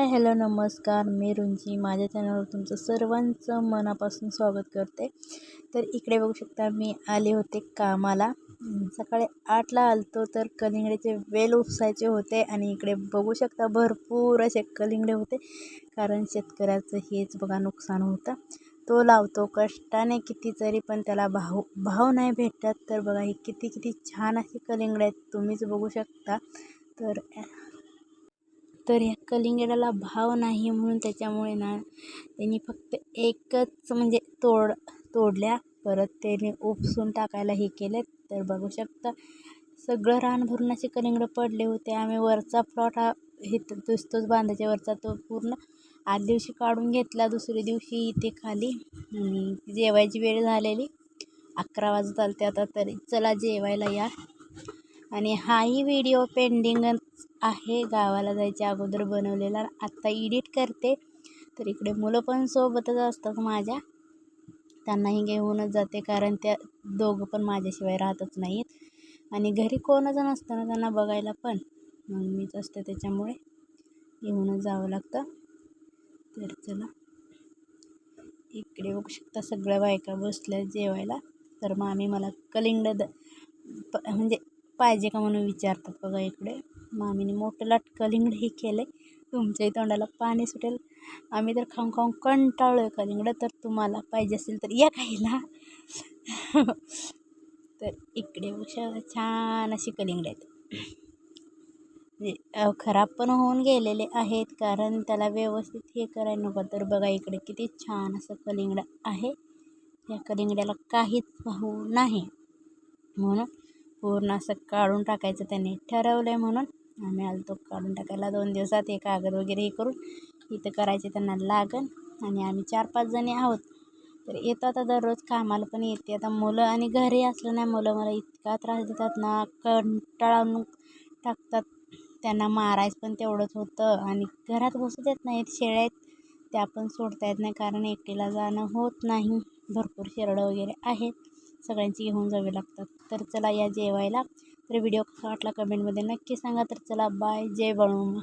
Hi hello नमस्कार. मी रुंजी. माझ्या चॅनलवर तुमचं सर्वांचं मनापासून स्वागत करते. तर इकडे बघू शकता मी आले होते कामाला. सकाळी आठला आलतो तर कलिंगड्याचे वेल उपसायचे होते आणि इकडे बघू शकता भरपूर असे कलिंगडे होते. कारण शेतकऱ्याचं हेच बघा नुकसान होतं. तो लावतो. कष्टाने किती तरी पण त्याला भाव भाव नाही भेटत तर बघा हे किती किती छान असे कलिंगडे आहेत. तुम्हीच बघू शकता. तर तर ह्या कलिंगडाला भाव नाही म्हणून त्याच्यामुळे ना त्यांनी फक्त एकच म्हणजे तोड तोडल्या. परत त्याने उपसून टाकायला हे केले. तर बघू शकता सगळं रान भरून असे कलिंगडं पडले होते. आम्ही वरचा प्लॉट हा हे दिसतोच बांधायच्या वरचा तो पूर्ण. आठ दिवशी काढून घेतला दुसऱ्या दिवशी इथे खाली. जेवायची वेळ झालेली. अकरा वाजत आले ते आता तरी. चला जेवायला या. आणि हाही व्हिडिओ पेंडिंग आहे. गावाला जायच्या अगोदर बनवलेला. आत्ता एडिट करते. तर इकडे मुलं पण सोबतच असतात माझ्या. त्यांनाही घेऊनच जाते कारण त्या दोघं पण माझ्याशिवाय राहतच नाहीत. आणि घरी कोणच नसतं ना त्यांना बघायला पण. मग मीच असते त्याच्यामुळे घेऊनच जावं लागतं. तर चला. इकडे बघू शकता सगळ्या बायका बसल्या जेवायला. तर मामी मला कलिंगड द म्हणजे पाहिजे का म्हणून विचारतात बघा इकडे. मामीने मोठं लाट हे केलं तुमच्याही तोंडाला पाणी सुटेल. आम्ही तर खाऊन खाऊन कंटाळलो आहे कलिंगडं तर तुम्हाला पाहिजे असेल तर या खायला. तर इकडे छान अशी कलिंगडं आहेत. म्हणजे, खराब पण होऊन गेलेले आहेत कारण त्याला व्यवस्थित हे करायला नको. तर बघा इकडे किती छान असं कलिंगड आहे. या कलिंगड्याला काहीच भाऊ नाही. म्हणून पूर्ण असं काढून टाकायचं त्यांनी. ठरवलं आहे म्हणून आम्ही आलतो काढून टाकायला. दोन दिवसात हे कागद वगैरे हे करून इथं करायचे त्यांना लागन आणि आम्ही चार पाच जणी आहोत. तर येतो आता दररोज कामाला पण येते. आता मुलं आणि घरी असलं नाही मुलं. मला इतका त्रास देतात ना कंटाळून टाकतात. त्यांना मारायचं पण तेवढंच होतं आणि घरात बसू देत नाहीत. शेळ्या आहेत त्या पण सोडता येत नाही कारण एकटीला जाणं होत नाही. भरपूर शेरडं वगैरे आहेत. सगळ्यांची घेऊन जावे लागतात. तर चला या जेवायला. तर व्हिडिओ कसा वाटला कमेंटमध्ये नक्की सांगा. तर चला बाय. जय बाळूमा